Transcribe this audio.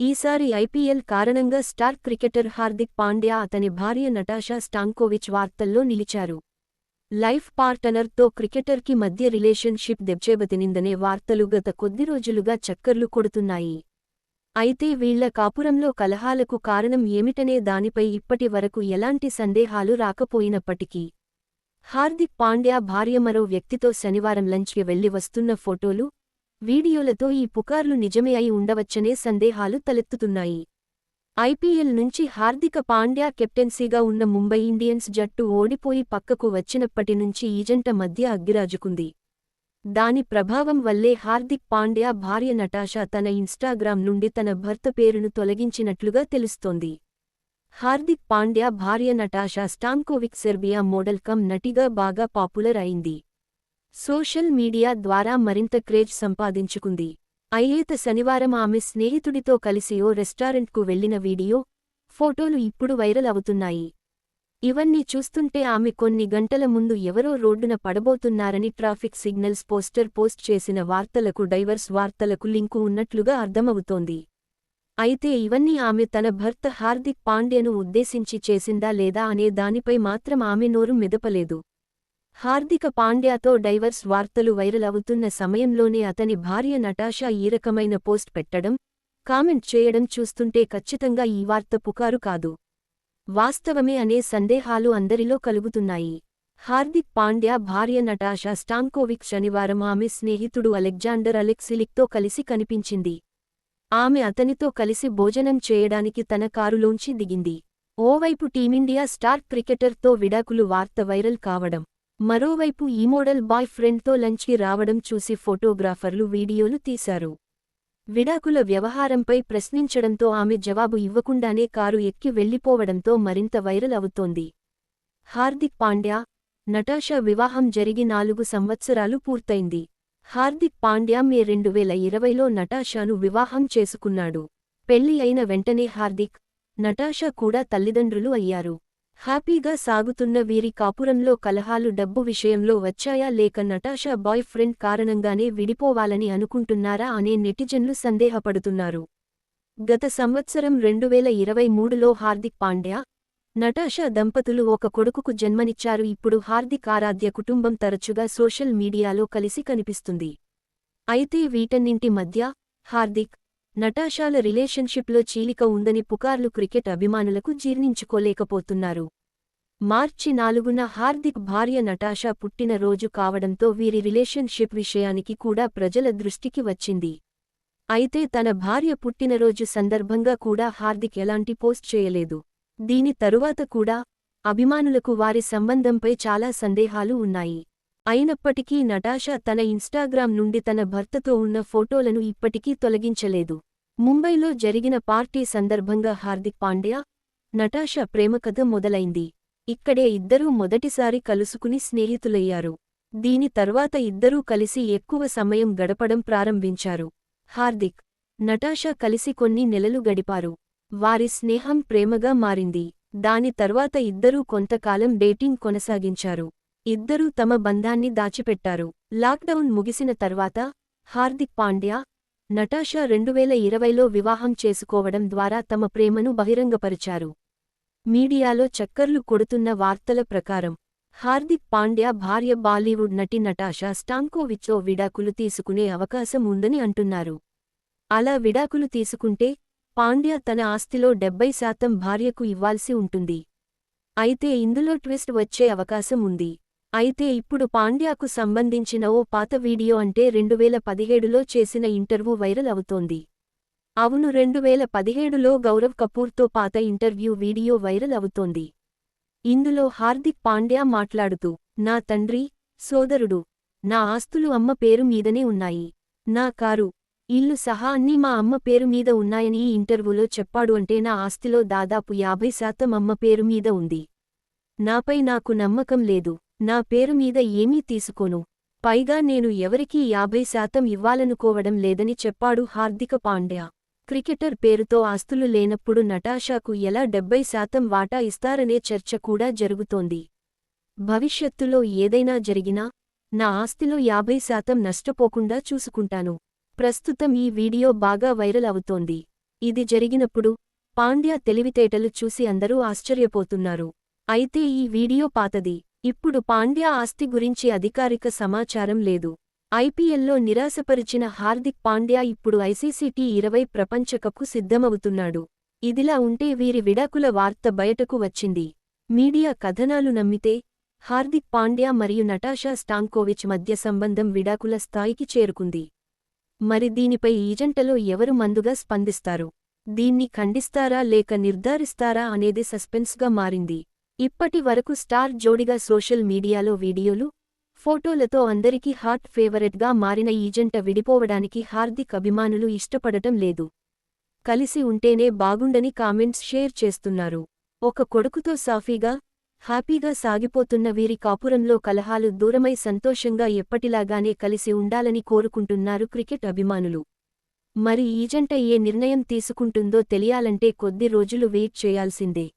ఈసారి ఐపీఎల్ కారణంగా star cricketer Hardik Pandya అతని భార్య నటాషా స్టాంకోవిచ్ వార్తల్లో నిలిచారు. లైఫ్ పార్టనర్తో క్రికెటర్కి మధ్య రిలేషన్షిప్ దెబ్చేబతినిందనే వార్తలు గత కొద్ది రోజులుగా చక్కర్లు కొడుతున్నాయి. అయితే వీళ్ళ కాపురంలో కలహాలకు కారణం ఏమిటనే దానిపై ఇప్పటి వరకు ఎలాంటి సందేహాలు రాకపోయినప్పటికీ హార్దిక్ పాండ్యా భార్య మరో వ్యక్తితో శనివారం లంచ్కి వెళ్ళి వస్తున్న ఫోటోలు వీడియోలతో ఈ పుకార్లు నిజమే అయి ఉండవచ్చనే సందేహాలు తలెత్తుతున్నాయి. ఐపీఎల్ నుంచి హార్దిక పాండ్యా కెప్టెన్సీగా ఉన్న ముంబై ఇండియన్స్ జట్టు ఓడిపోయి పక్కకు వచ్చినప్పటి నుంచి ఈ జంట మధ్య అగ్గిరాజుకుంది. దాని ప్రభావం వల్లే హార్దిక్ పాండ్యా భార్య నటాషా తన ఇన్స్టాగ్రామ్ నుండి తన భర్త పేరును తొలగించినట్లుగా తెలుస్తోంది. హార్దిక్ పాండ్యా భార్య Natasha Stankovic Serbia model come నటిగా బాగా పాపులర్ అయింది. సోషల్ మీడియా ద్వారా మరింత క్రేజ్ సంపాదించుకుంది. అయ్యేత శనివారం ఆమె స్నేహితుడితో కలిసి ఓ రెస్టారెంట్కు వెళ్ళిన వీడియో ఫోటోలు ఇప్పుడు వైరల్ అవుతున్నాయి. ఇవన్నీ చూస్తుంటే ఆమె కొన్ని గంటల ముందు ఎవరో రోడ్డున పడబోతున్నారని ట్రాఫిక్ సిగ్నల్స్ పోస్టర్ పోస్ట్ చేసిన వార్తలకు డైవర్స్ వార్తలకు లింకు ఉన్నట్లుగా అర్థమవుతోంది. అయితే ఇవన్నీ ఆమె తన భర్త హార్దిక్ పాండ్యను ఉద్దేశించి చేసిందా లేదా అనే దానిపై మాత్రం ఆమె నోరు మెదపలేదు. హార్దిక పాండ్యాతో డైవర్స్ వార్తలు వైరల్ అవుతున్న సమయంలోనే అతని భార్య నటాషా ఈ రకమైన పోస్ట్ పెట్టడం కామెంట్ చేయడం చూస్తుంటే ఖచ్చితంగా ఈ వార్త పుకారు కాదు. వాస్తవమే అనే సందేహాలు అందరిలో కలుగుతున్నాయి. హార్దిక్ పాండ్యా భార్య నటాషా స్టాంకోవిక్ శనివారం ఆమె స్నేహితుడు అలెగ్జాండర్ అలెక్సిలిక్తో కలిసి కనిపించింది. ఆమె అతనితో కలిసి భోజనం చేయడానికి తన కారులోంచి దిగింది. ఓవైపు టీమిండియా స్టార్ క్రికెటర్తో విడాకులు వార్త వైరల్ కావడం మరోవైపు ఈ మోడల్ బాయ్ ఫ్రెండ్తో లంచ్కి రావడం చూసి ఫోటోగ్రాఫర్లు వీడియోలు తీశారు. విడాకుల వ్యవహారంపై ప్రశ్నించడంతో ఆమె జవాబు ఇవ్వకుండానే కారు ఎక్కి వెళ్ళిపోవడంతో మరింత వైరల్ అవుతోంది. హార్దిక్ పాండ్యా నటాషా వివాహం జరిగి నాలుగు సంవత్సరాలు పూర్తయింది. హార్దిక్ పాండ్యా మే రెండు వేల ఇరవైలో నటాషాను వివాహం చేసుకున్నాడు. పెళ్ళి అయిన వెంటనే హార్దిక్ నటాషా కూడా తల్లిదండ్రులు అయ్యారు. హ్యాపీగా సాగుతున్న వీరి కాపురంలో కలహాలు డబ్బు విషయంలో వచ్చాయా లేక నటాషా బాయ్ ఫ్రెండ్ కారణంగానే విడిపోవాలని అనుకుంటున్నారా అనే నెటిజన్లు సందేహపడుతున్నారు. గత సంవత్సరం రెండువేల ఇరవై మూడులో హార్దిక్ పాండ్యా నటాషా దంపతులు ఒక కొడుకుకు జన్మనిచ్చారు. ఇప్పుడు హార్దిక్ ఆరాధ్య కుటుంబం తరచుగా సోషల్ మీడియాలో కలిసి కనిపిస్తుంది. అయితే వీటన్నింటి మధ్య హార్దిక్ నటాషాల రిలేషన్షిప్లో చీలిక ఉందని పుకార్లు క్రికెట్ అభిమానులకు జీర్ణించుకోలేకపోతున్నారు. మార్చి నాలుగున హార్దిక్ భార్య నటాషా పుట్టినరోజు కావడంతో వీరి రిలేషన్షిప్ విషయానికి కూడా ప్రజల దృష్టికి వచ్చింది. అయితే తన భార్య పుట్టినరోజు సందర్భంగా కూడా హార్దిక్ ఎలాంటి పోస్ట్ చేయలేదు. దీని తరువాత కూడా అభిమానులకు వారి సంబంధంపై చాలా సందేహాలు ఉన్నాయి. అయినప్పటికీ నటాషా తన ఇన్స్టాగ్రామ్ నుండి తన భర్తతో ఉన్న ఫోటోలను ఇప్పటికీ తొలగించలేదు. ముంబైలో జరిగిన పార్టీ సందర్భంగా హార్దిక్ పాండ్యా నటాషా ప్రేమకథ మొదలైంది. ఇక్కడే ఇద్దరూ మొదటిసారి కలుసుకుని స్నేహితులయ్యారు. దీని తర్వాత ఇద్దరూ కలిసి ఎక్కువ సమయం గడపడం ప్రారంభించారు. హార్దిక్ నటాషా కలిసి కొన్ని నెలలు గడిపారు. వారి స్నేహం ప్రేమగా మారింది. దాని తర్వాత ఇద్దరూ కొంతకాలం డేటింగ్ కొనసాగించారు. ఇద్దరూ తమ బంధాన్ని దాచిపెట్టారు. లాక్డౌన్ ముగిసిన తర్వాత హార్దిక్ పాండ్యా నటాషా రెండువేల ఇరవైలో వివాహం చేసుకోవడం ద్వారా తమ ప్రేమను బహిరంగపరిచారు. మీడియాలో చక్కర్లు కొడుతున్న వార్తల ప్రకారం హార్దిక్ పాండ్యా భార్య బాలీవుడ్ నటి నటాషా స్టాంకోవిచ్చో విడాకులు తీసుకునే అవకాశం ఉందని అంటున్నారు. అలా విడాకులు తీసుకుంటే పాండ్యా తన ఆస్తిలో డెబ్బై శాతం భార్యకు ఇవ్వాల్సి ఉంటుంది. అయితే ఇందులో ట్విస్ట్ వచ్చే అవకాశం ఉంది. అయితే ఇప్పుడు పాండ్యాకు సంబంధించిన ఓ పాత వీడియో అంటే రెండువేల పదిహేడులో చేసిన ఇంటర్వ్యూ వైరల్ అవుతోంది. అవును రెండువేల పదిహేడులో గౌరవ్ కపూర్తో పాత ఇంటర్వ్యూ వీడియో వైరల్ అవుతోంది. ఇందులో హార్దిక్ పాండ్యా మాట్లాడుతూ నా తండ్రి సోదరుడు నా ఆస్తులు అమ్మ పేరు మీదనే ఉన్నాయి. నా కారు ఇల్లు సహా అన్నీ మా అమ్మ పేరు మీద ఉన్నాయని ఈ ఇంటర్వ్యూలో చెప్పాడు అంటే నా ఆస్తిలో దాదాపు యాభై శాతం అమ్మ పేరు మీద ఉంది. నాపై నాకు నమ్మకం లేదు. నా పేరు మీద ఏమీ తీసుకోను. పైగా నేను ఎవరికీ యాభై శాతం ఇవ్వాలనుకోవడం లేదని చెప్పాడు హార్దిక పాండ్యా. క్రికెటర్ పేరుతో ఆస్తులు లేనప్పుడు నటాషాకు ఎలా డెబ్బై శాతం వాటా ఇస్తారనే చర్చ కూడా జరుగుతోంది. భవిష్యత్తులో ఏదైనా జరిగినా నా ఆస్తిలో యాభై శాతం నష్టపోకుండా చూసుకుంటాను. ప్రస్తుతం ఈ వీడియో బాగా వైరల్ అవుతోంది. ఇది జరిగినప్పుడు పాండ్యా తెలివితేటలు చూసి అందరూ ఆశ్చర్యపోతున్నారు. అయితే ఈ వీడియో పాతది. ఇప్పుడు పాండ్యా ఆస్తి గురించి అధికారిక సమాచారం లేదు. ఐపీఎల్లో నిరాశపరిచిన హార్దిక్ పాండ్యా ఇప్పుడు ఐసీసీ టీ ఇరవై ప్రపంచకప్కు సిద్ధమవుతున్నాడు. ఇదిలా ఉంటే వీరి విడాకుల వార్త బయటకు వచ్చింది. మీడియా కథనాలు నమ్మితే హార్దిక్ పాండ్యా మరియు నటాషా స్టాంకోవిచ్ మధ్య సంబంధం విడాకుల స్థాయికి చేరుకుంది. మరి దీనిపై ఈ జంటలో ఎవరు మందుగా స్పందిస్తారు? దీన్ని ఖండిస్తారా లేక నిర్ధారిస్తారా అనేది సస్పెన్స్గా మారింది. ఇప్పటి వరకు స్టార్ జోడిగా సోషల్ మీడియాలో వీడియోలు ఫోటోలతో అందరికీ హాట్ ఫేవరెట్గా మారిన ఈ జంట విడిపోవడానికి హార్దిక్ అభిమానులు ఇష్టపడటం లేదు. కలిసి ఉంటేనే బాగుండని కామెంట్స్ షేర్ చేస్తున్నారు. ఒక కొడుకుతో సాఫీగా హ్యాపీగా సాగిపోతున్న వీరి కాపురంలో కలహాలు దూరమై సంతోషంగా ఎప్పటిలాగానే కలిసి ఉండాలని కోరుకుంటున్నారు క్రికెట్ అభిమానులు. మరి ఈ జంట ఏ నిర్ణయం తీసుకుంటుందో తెలియాలంటే కొద్ది రోజులు వెయిట్ చేయాల్సిందే.